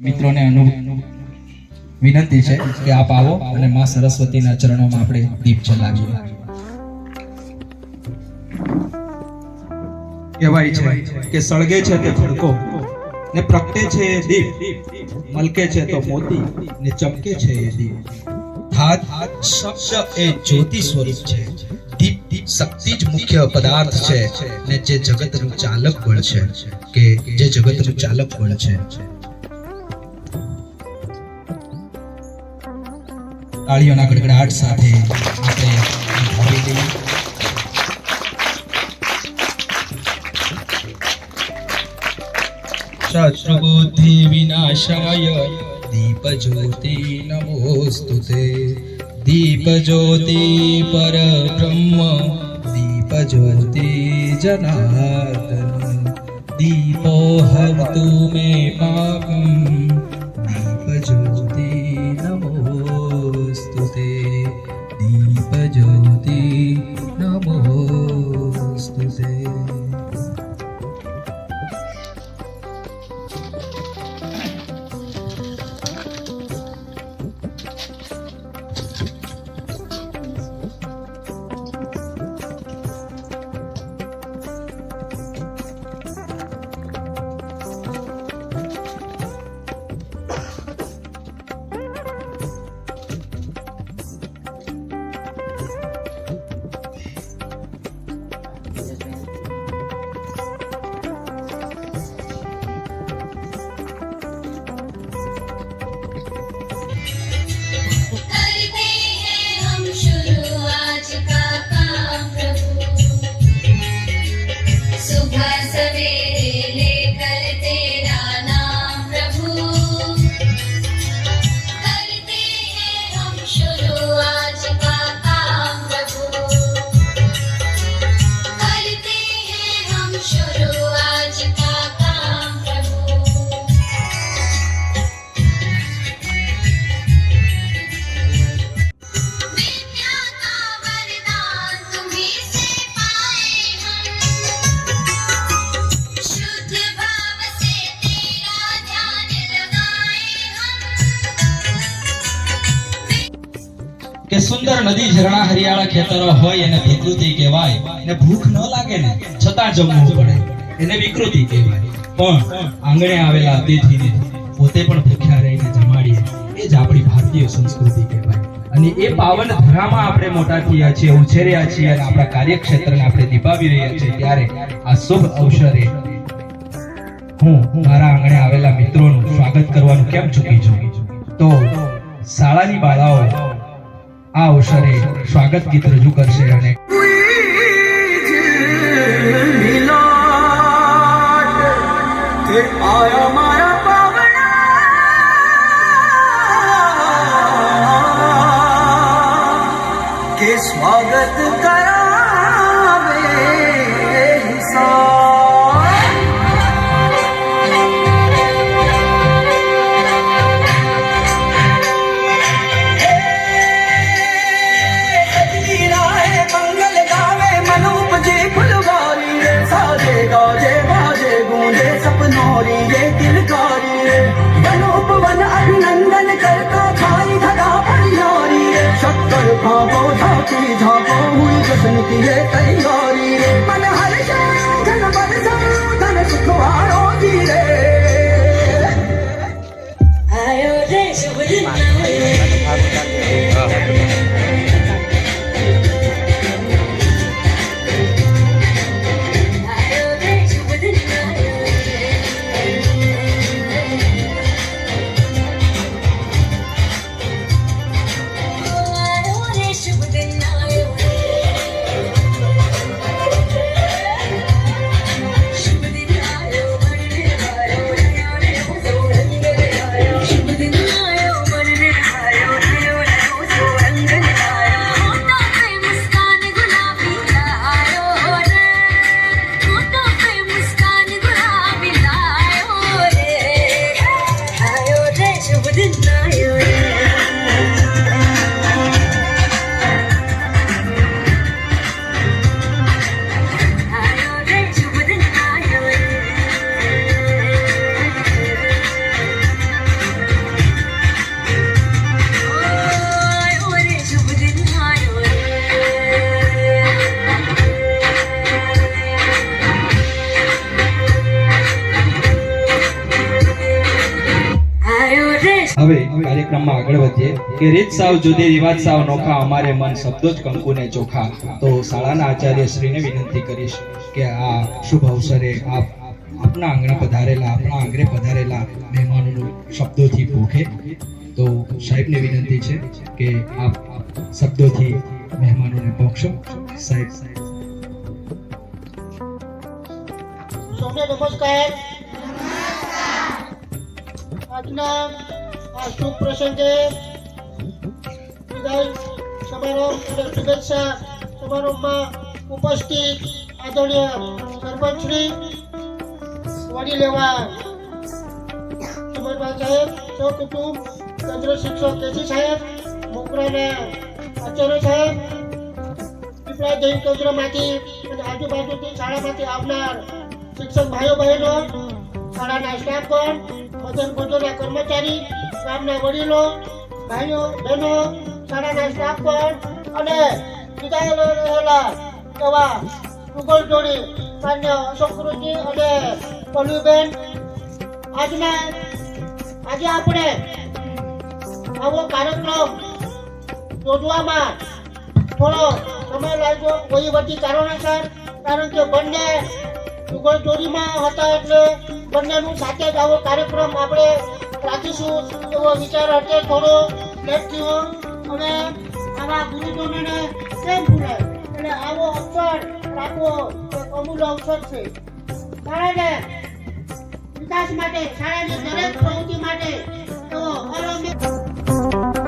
મિત્રોને વિનંતી છે કે આપ આવો અને માં સરસ્વતીના ચરણોમાં આપણે દીપ જલાવીએ. કહેવાય છે કે સળગે છે તે ખડકો ને પ્રગટે છે એ દીપ. મલકે છે તો મોતી ને ચમકે છે એ દીપ. હાથ શબ્દ એ જ્યોતિ સ્વરૂપ છે. દીપ દીપ શક્તિ જ મુખ્ય પદાર્થ છે ને જે જગતનું ચાલક બળ છે. કે જે જગતનું ચાલક બળ છે. તાળીઓના ગડગડાટ સાથે આપણે ભાવી લઈએ શત્રુબુદ્ધિ વિનાશાય દીપ જ્યોતિ નમોસ્તુતે દીપ જ્યોતિ પર બ્રહ્મ દીપ જ્યોતિ જનાર્દન. દીપો હરતુ મે પાપમ हम સુંદર નદી ઝરણા હરિયાળા ખેતરો હોય એને વિકૃતિ કહેવાય. ને ભૂખ ન લાગે ને છતાં જમવું પડે. એને વિકૃતિ કહેવાય. પણ આંગણે આવેલા અતિથિને પોતે પણ ભૂખ્યા રહીને જમાડીએ. એ જ આપણી ભારતીય સંસ્કૃતિ કહેવાય. અને એ પાવન ધરામાં આપણે મોટા થયા છીએ, ઉછેર્યા છીએ અને આપણા કાર્યક્ષેત્રને આપણે નિભાવી રહ્યા છીએ ત્યારે આ શુભ અવસરે હું મારા આંગણે આવેલા મિત્રોનું સ્વાગત કરવાનું કેમ ચૂકી છું તો શાળાની બાળાઓ આ અવસરે સ્વાગત ગીત રજૂ કરશે અને આયા સ્વાગત Hasta કાર્યક્રમમાં આગળ વધીએ કે રીત સાવ જુદી, રિવાજ સાવ નોખા, અમારે મન શબ્દો જ કંકુને ચોખા. તો શાળાના આચાર્ય શ્રીને વિનંતી કરીશ કે આ શુભ અવસરે આપ આપના આંગણે પધારેલા આપણા આંગણે પધારેલા મહેમાનોનું શબ્દોથી ભોખે તો સાહેબને વિનંતી છે કે આપ શબ્દોથી મહેમાનોને ભોખશો સાહેબ. નમસ્કાર. આજના આ શુભ પ્રસંગે શુભેચ્છા સમારોહમાં ઉપસ્થિત આદરણીય સરપંચ વડી લેવા શિક્ષક કેસી સાહેબ મોકરાના આચાર્ય સાહેબ શાળામાંથી આવનાર શિક્ષક ભાઈઓ બહેનો, શાળાના સ્ટાફગણ મદન ભોજનના કર્મચારી ગામના વડીલો, ભાઈઓ, બહેનો, શાળાના સ્ટાફગણ અને વિદાયેલો રહેલા એવા મુગલ જોડી, માન્ય અશોક અને પલ્લુબેન આજના, આજે આપણે આવો કાર્યક્રમ યોજવામાં થોડો સમય લાગ્યો. વહીવટી કારણોસર, કારણ કે બંને જુગલ ચોરીમાં હતા એટલે બંનેનું સાથે જ આવો કાર્યક્રમ આપણે રાખીશું એવો વિચાર હતો થોડો લેટ થયો અને આવા ગુરુજનોને કેમ ભૂલાય એટલે આવો અવસર રાખવો એક અમૂલ્ય અવસર છે શાળાને વિકાસ માટે શાળાની દરેક પ્રવૃત્તિ માટે એવો અલૌકિક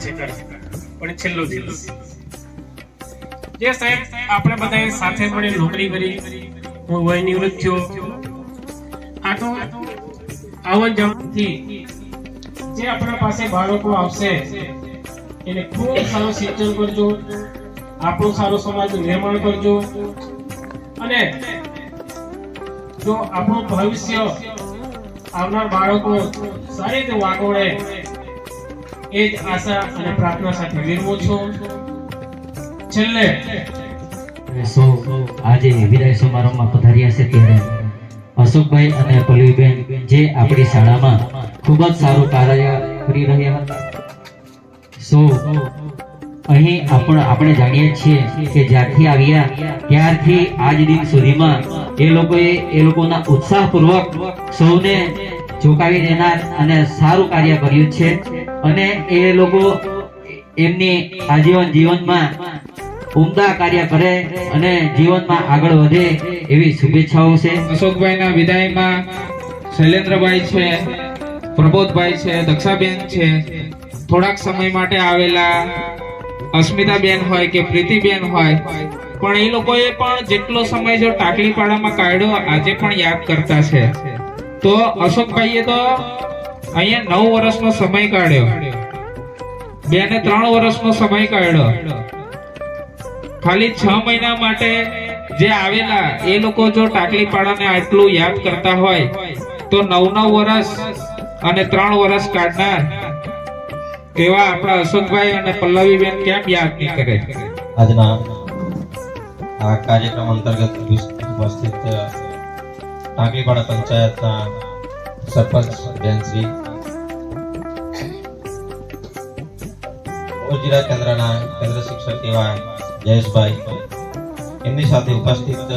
થવા છે પણ છેલ્લો દિવસ. જે સાહેબ, આપણે બધાએ સાથે મળી નોકરી કરી. હું વય નિવૃત્ત થયો આ તો આવન જાવનથી જે આપણા પાસે બાળકો આવશે, એને ખૂબ સારું સિંચન કરજો, આપણો સારું સમાજ નિર્માણ કરજો. અને જો આપણું ભવિષ્ય આવનાર બાળકો સારી રીતે વાગોળે એ જ આશા અને પ્રાર્થના સાથે વિરમું છું. છેલ્લે સૌ આજે વિદાય સમારોહમાં પધાર્યા છે ત્યારે અશોકભાઈ અને પલ્લવીબેન જે આપણી શાળામાં ખૂબ જ સારું કાર્ય કરી રહ્યા હતા. સો અહીં આપણ, આપણે જાણીએ છીએ કે જ્યારથી આવ્યા ત્યારથી આજ દિન સુધીમાં એ લોકોએ એ લોકોના ઉત્સાહપૂર્વક સૌને ચોંકાવી દેનાર અને સારું કાર્ય કર્યું છે. અને એ લોકો એમની આજીવન જીવનમાં ઉમદા કાર્ય કરે અને જીવનમાં આગળ વધે એવી શુભેચ્છાઓ છે. અશોકભાઈના વિદાયમાં શૈલેન્દ્રભાઈ છે, પ્રબોધભાઈ છે, દક્ષાબેન છે. થોડાક સમય માટે આવેલા અસ્મિતાબેન હોય કે પ્રીતિબેન હોય, પણ એ લોકોએ પણ જેટલો સમય જો ટાકલીપાડામાં કાઢ્યો, આજે પણ યાદ કરતા છે. તો અશોકભાઈએ તો અહીંયા નવ વર્ષનો સમય કાઢ્યો. બે ને ત્રણ વર્ષનો સમય કાઢ્યો. ખાલી છ મહિના માટે જે આવેલા એ લોકો જો ટાકલીપાડાને આટલું યાદ કરતા હોય, તો નવ નવ વર્ષ અને ત્રણ વર્ષ કાઢનાર એવા આપણા અશોકભાઈ અને પલ્લવીબેન કેમ યાદ નહીં કરે? આજના આ કાર્યક્રમ અંતર્ગત ઉપસ્થિત ટાંકલીપાડા પંચાયતના સરપંચ બેનશ્રી ઓજીરા કેન્દ્રના કેન્દ્ર શિક્ષક એવા જયેશભાઈ. એમની સાથે ઉપસ્થિત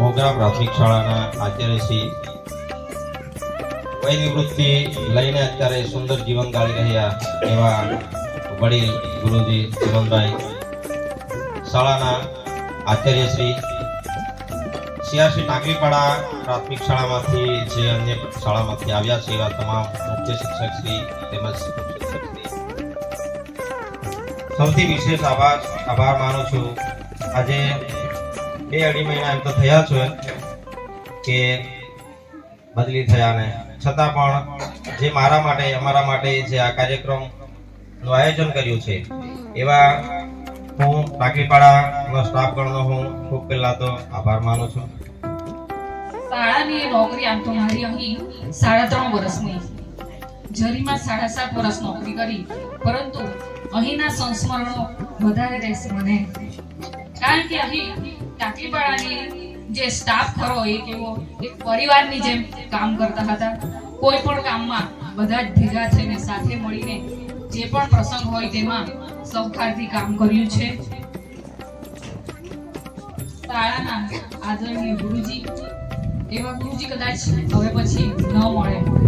મોગરા પ્રાથમિક શાળાના આચાર્ય શ્રી વયનિવૃત્તિ લઈને અત્યારે સુંદર જીવન ગાળી રહ્યા એવા વડીલ ગુરુજી જીવનભાઈ. શાળાના આચાર્ય શ્રી સિયાસી ટાંકીપાડા પ્રાથમિક શાળામાંથી જે અન્ય શાળામાંથી આવ્યા છે એવા તમામ મુખ્ય શિક્ષક શ્રી તેમજ સૌથી વિશેષ આભાર આભાર માનું છું. આજે બે અઢી મહિના એમ તો થયા છે કે બદલી થયા ને. છતાં પણ જે મારા માટે, અમારા માટે જે આ કાર્યક્રમનું આયોજન કર્યું છે, એવા હું ટાંકીપાડાનો સ્ટાફ ગણનો હું ખૂબ પહેલાં તો આભાર માનું છું. શાળાની નોકરી આમ તો મારી અહીં સાડા ત્રણ વર્ષની. જરીમાં સાડા સાત વર્ષ નોકરી કરી, પરંતુ અહીંના સંસ્મરણો વધારે રહેશે મને. કારણ કે અહીં ટાંકીપાડાની જે સ્ટાફ ખરો, એ કેવો એક પરિવારની જેમ કામ કરતા હતા. કોઈ પણ કામમાં બધા જ ભેગા થઈને સાથે મળીને જે પણ પ્રસંગ હોય તેમાં સૌખારથી કામ કર્યું છે. શાળાના આદરણીય ગુરુજી, એવા ગુરુજી કદાચ હવે પછી ન મળે.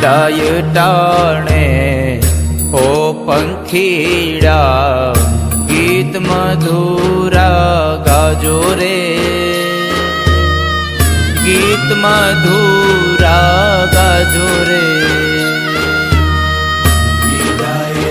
વિદાય ટાણે ઓ પંખીડા ગીત મધુરા ગાજો રે. ગીત મધુરા ગાજો રે. વિદાય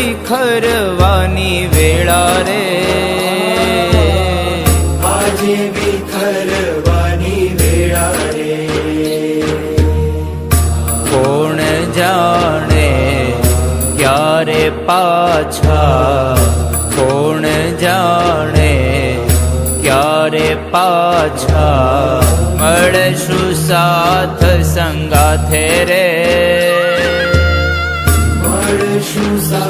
વિખરવાની વેળા રે. આજે વિખરવાની વેળા રે. કોણ જાણે ક્યારે પાછા? કોણ જાણે ક્યારે પાછા? મળશું સાથ સંગાથે રે. મળશું સાથ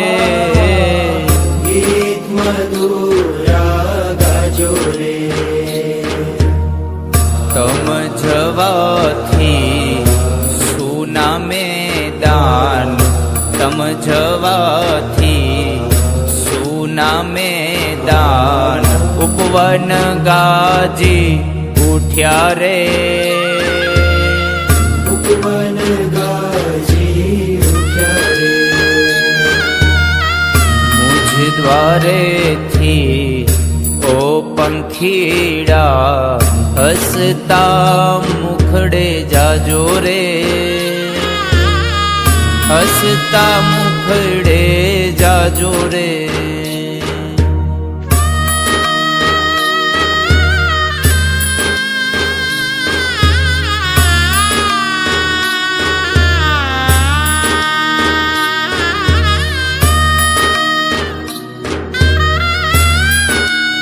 તમ જવાથી સુનામે દાન તમ જવાથી સુનામે દાન ઉપવન ગાજી ઉઠ્યા રે દ્વારેથી ઓ પંખીડા હસતા મુખડે જાજો રે. હસતા મુખડે જાજો રે.